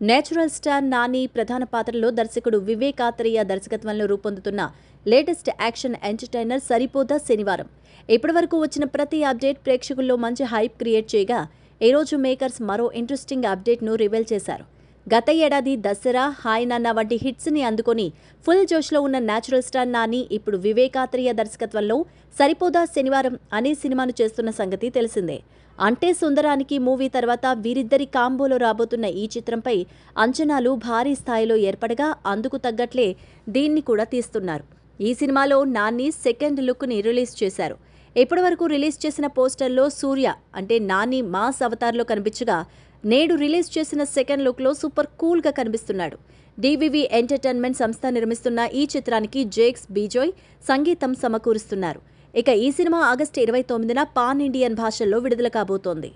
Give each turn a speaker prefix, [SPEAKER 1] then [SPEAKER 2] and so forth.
[SPEAKER 1] Natural star Nani ప్రధాన పాత్రలో దర్శకుడు వివేక్ ఆత్రేయ దర్శకత్వంలో రూపొందుతున్న లేటెస్ట్ యాక్షన్ ఎంటర్టైనర్ సరిపోదా శనివారం. ఇప్పటివరకు వచ్చిన ప్రతి అప్డేట్ ప్రేక్షకుల్లో మంచి హైప్ క్రియేట్ చేయగా ఈరోజు రోజు మేకర్స్ మరో ఇంట్రెస్టింగ్ అప్డేట్ను రివీల్ చేశారు. గత ఏడాది దసరా హాయ్ నాన్న వంటి హిట్స్ని అందుకొని ఫుల్ జోష్లో ఉన్న న్యాచురల్ స్టార్ నాని ఇప్పుడు వివేకాత్రియ దర్శకత్వంలో సరిపోదా శనివారం అనే సినిమాను చేస్తున్న సంగతి తెలిసిందే. అంటే సుందరానికి మూవీ తర్వాత వీరిద్దరి కాంబోలో రాబోతున్న ఈ చిత్రంపై అంచనాలు భారీ స్థాయిలో ఏర్పడగా అందుకు తగ్గట్లే దీన్ని కూడా తీస్తున్నారు. ఈ సినిమాలో నాని సెకండ్ లుక్ని రిలీజ్ చేశారు. ఇప్పటివరకు రిలీజ్ చేసిన పోస్టర్లో సూర్య అంటే నాని మాస్ అవతార్లో కనిపించగా నేడు రిలీజ్ చేసిన సెకండ్ లుక్లో సూపర్ కూల్గా కనిపిస్తున్నాడు. డివివి ఎంటర్టైన్మెంట్ సంస్థ నిర్మిస్తున్న ఈ చిత్రానికి జేక్స్ బీజోయ్ సంగీతం సమకూరుస్తున్నారు. ఇక ఈ సినిమా ఆగస్టు ఇరవై తొమ్మిదిన పాన్ ఇండియన్ భాషల్లో విడుదల కాబోతోంది.